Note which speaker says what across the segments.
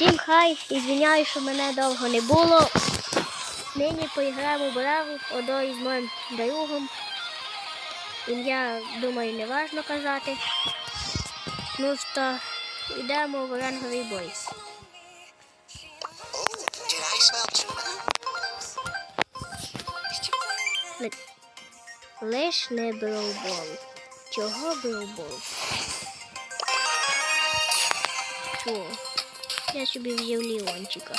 Speaker 1: Всім хай, ізвиняю, що мене довго не було. Нині поіграємо в браву одною з моїм другом. Ім'я, думаю, не важно казати. Ну що, йдемо в ранговий бой. Лиш не броубол. Чого броубол? Що? Я собі взяв Ліончика.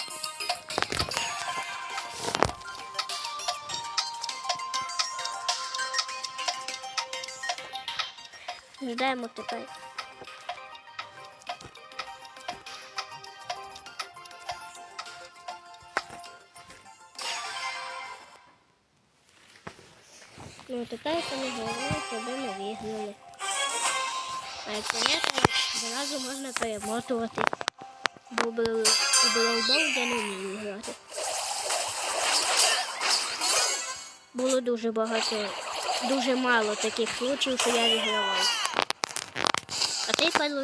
Speaker 1: Ждемо тепер. Ну, тепер саме головне, щоб ми виграли. А як понятно, зразу можна перемотувати. Бо Броубол я не вмію грати. Було дуже багато, дуже мало таких случаїв, що я вигравав. А цей падло.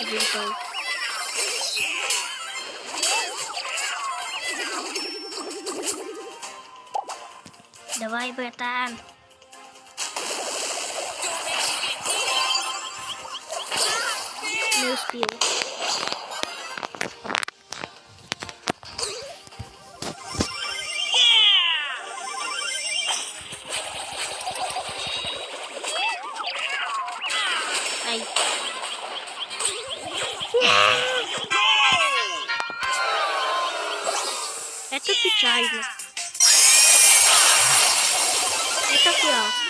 Speaker 1: Випав. Давай, братан. Не успел. Ай. Это печально. Это фиаско.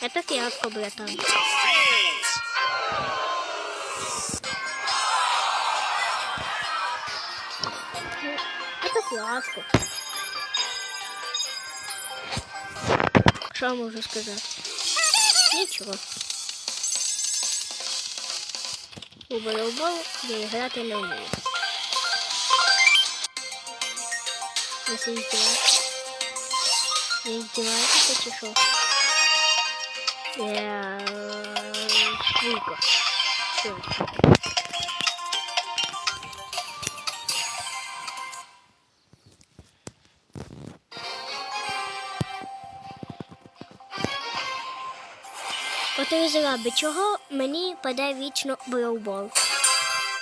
Speaker 1: Это фиаско, братан. Это фиаско. Що я можу сказати? Нічого. У волейбол я грати не вмію. Ви всі здіваєтесь? Ви здіваєтеся чи що? Я... Скільки? Що? От і чого мені паде вічно броубол?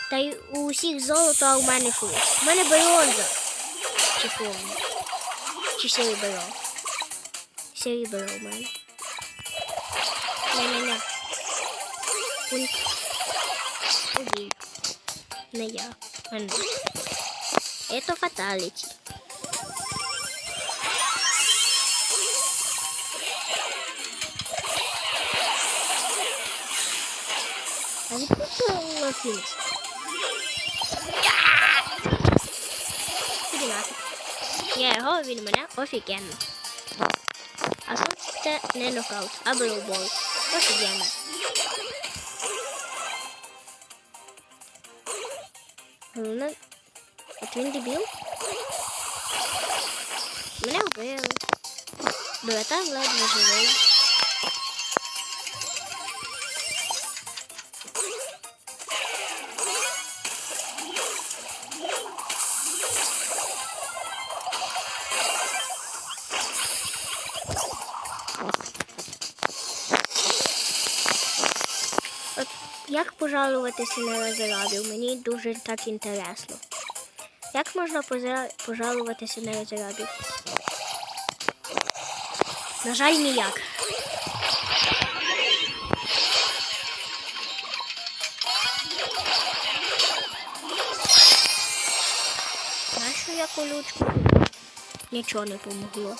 Speaker 1: Та й у усіх золото, а у мене що? У мене бронза. Чи що? Чи серебро? Серебро у мене. Не-не-не. Не я. А ну. Это фаталити. А не просто лофінкс. Іди нафіг. Я його, він мене офігенно. А тут це не нокаут, а броубол. Офігенно. Головне, от він дебіл. Мене вбили. Братан ледве живий. Пожалуватися на розрадів? Мені дуже так інтересно. Як можна пожалуватися на розрадів? На жаль, ніяк. Нащо я колючку? Нічого не помогло.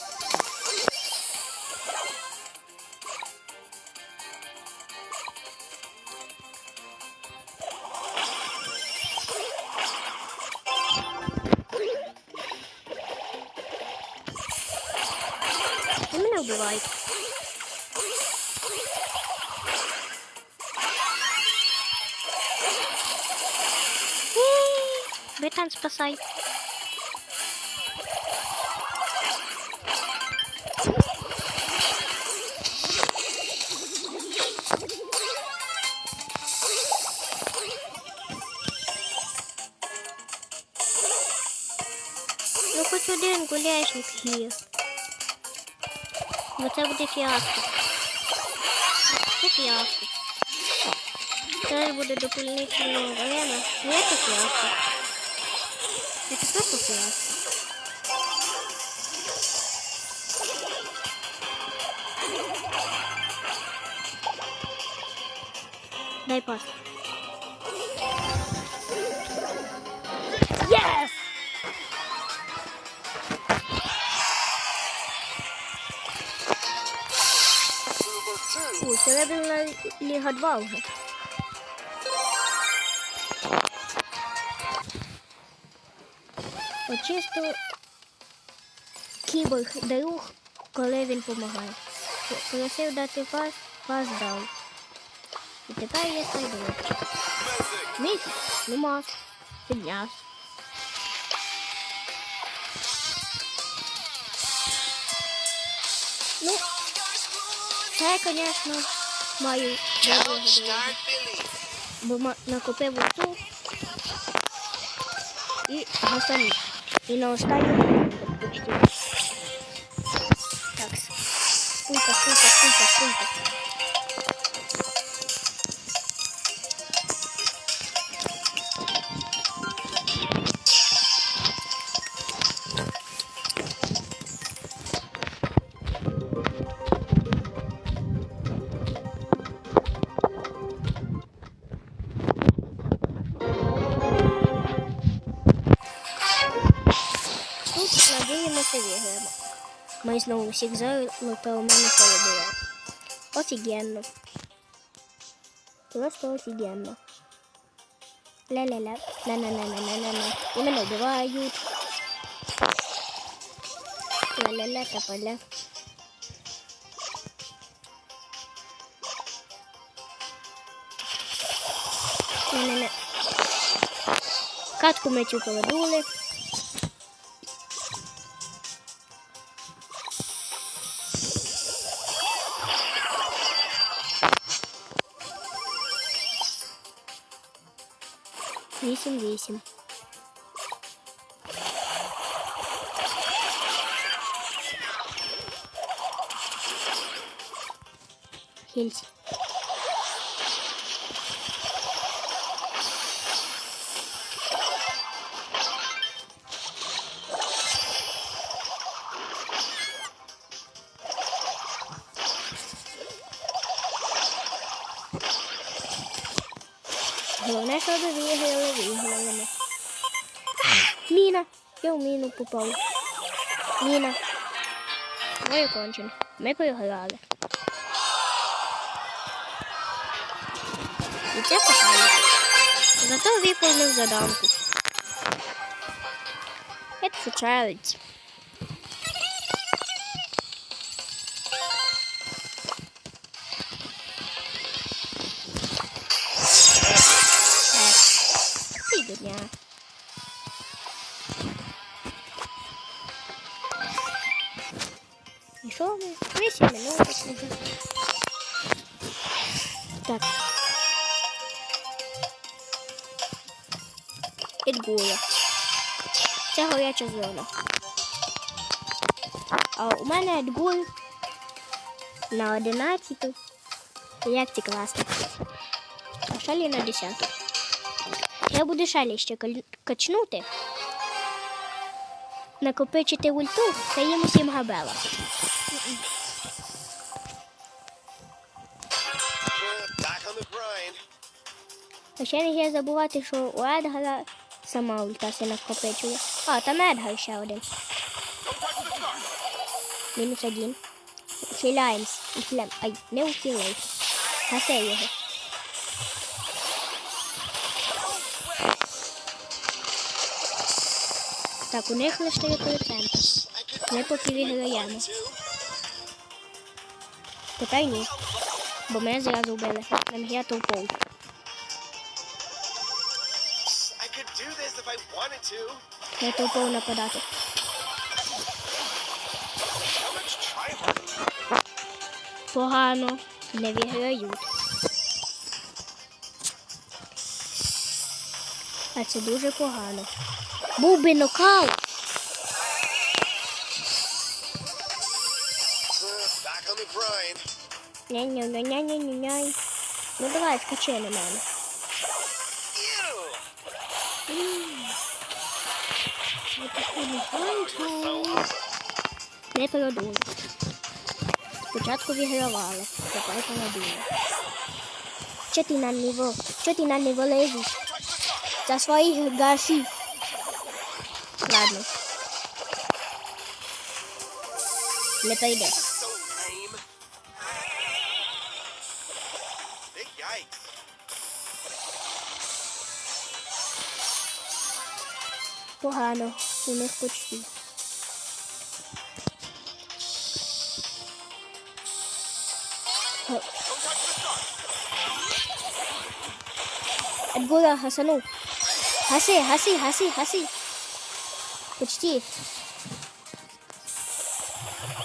Speaker 1: мене вбивають. Бетан спасай. Ну хоть один гуляешь, не Бо це буде фіаско. Це фіаско. Це буде дополнительна арена. Ну, це фіаско. Це просто фіаско. Дай пас. Yes! Ой, серебряна ліга 2 вже. От чисто кіборг друг, коли він допомагає. Просив дати пас, пас дав. І тепер є сайдович. Місяць, нема. Піднявся. Ну, це, звісно, маю. Бо накопив оту і гасані. І на останній почти. Так. Спулька, спулька, спулька, спулька. Ми знову всіх золото у мене перебуває. Офігенно. Просто офігенно. Ля-ля-ля. На-на-на-на-на-на. І мене вбивають. Ля-ля-ля, тополя. Не-не-не. Катку ми цю поведули. Вісім вісім. Хільці. Головне, щоб виграли, виграли ми. Міна. Я в міну попав. Міна. Моє кончено. Ми програли. І це погано. Зато виповнив заданку. Це случається. Так. Підгуля. Це горяча зона. А у мене Едгуль на 11. Як це класно. А шалі на 10. Я буду шалі ще качнути. Накопичити ульту та їм усім габела. А ще не є забувати, що у Едгара сама ульта се накопичує. А, там Едгар ще один. Мінус один. Ухиляємось. Ухиляємо. Ай, не ухиляйся. Гаси його. Так, у них лише 4%.
Speaker 2: I could
Speaker 1: Ми поки виграємо. Тепер ні. Бо мене зразу вбили. Нам толпов.
Speaker 2: I
Speaker 1: Я толпою нападати. Погано не виграють. А це дуже погано. Був би нокаут. Ня-ня-ня-ня-ня-ня. Ну давай скачи на мене. Не передумай. Спочатку вигравали, тепер передумай. Що ти на него? Що ти на него лезеш? За своїх грошей. Ладно. Не.
Speaker 2: Big yikes.
Speaker 1: Погано. У них почти. Отгора гасанул. Гаси, гаси, гаси, гаси. Почти.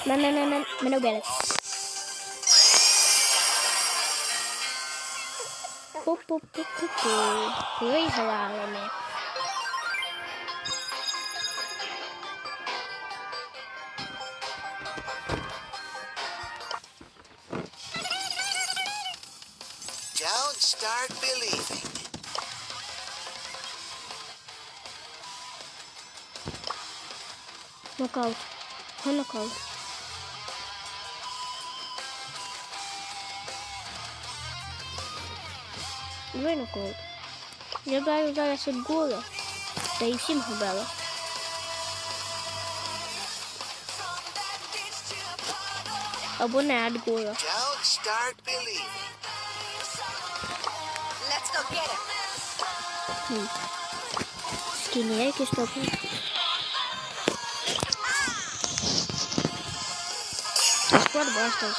Speaker 1: На, на, на, на, мене вбили. Пу-пу-пу-пу-пу. Виграли ми.
Speaker 2: start believing.
Speaker 1: Нокаут. Го нокаут. Ви нокаут. Я браю зараз від гола. Та і всім губила. Або не від гола.
Speaker 2: Don't start believing.
Speaker 3: him.
Speaker 1: Скіні, які стопи. Сквад Бастерс.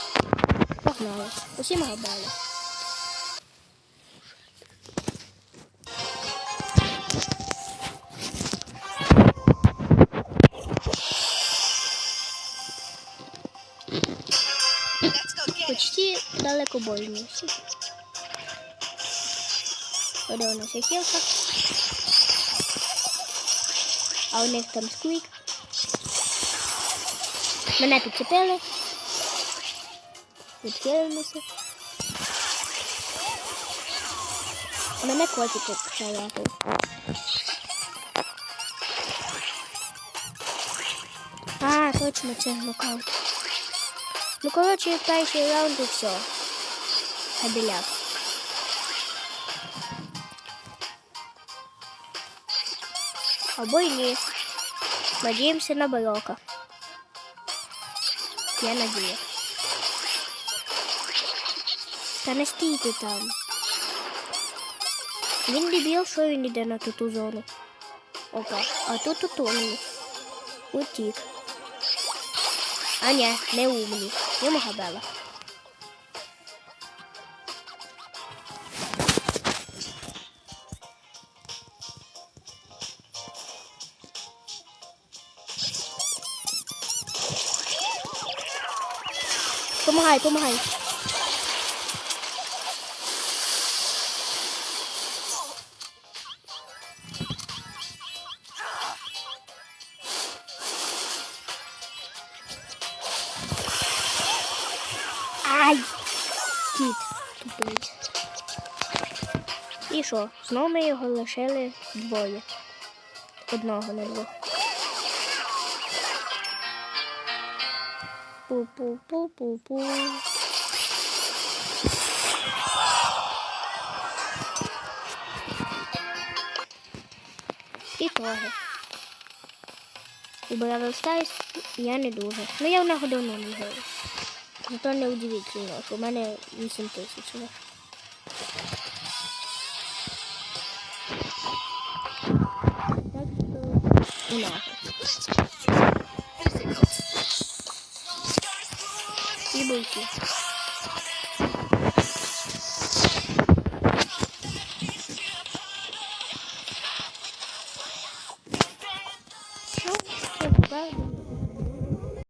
Speaker 1: Погнали. Усім габали.
Speaker 3: Let's go get him.
Speaker 1: Почти далекобойні. Оде у Є хілка. А у них там сквік. Мене підчепили. Відхилилися. Мене котики почали. А, точно, це нокаут. Ну, коротше, перший раунд і все. Кабеляк. Або й ні. Надіємося на барока. Я надію. Та не там. Він дебіл, що він йде на ту зону. Опа, а тут утомлений. Утік. А ні, не умний. Йому габела. Помагай, помагай. Ай! Кіт тупий. І що? Знову ми його лишили двоє. Одного не двох. Пу-пу-пу-пу-пу. І трохи. У Бравл Старс я не дуже. Ну я в нього давно не граю. Зато не удивительно, що у мене 8 тисяч.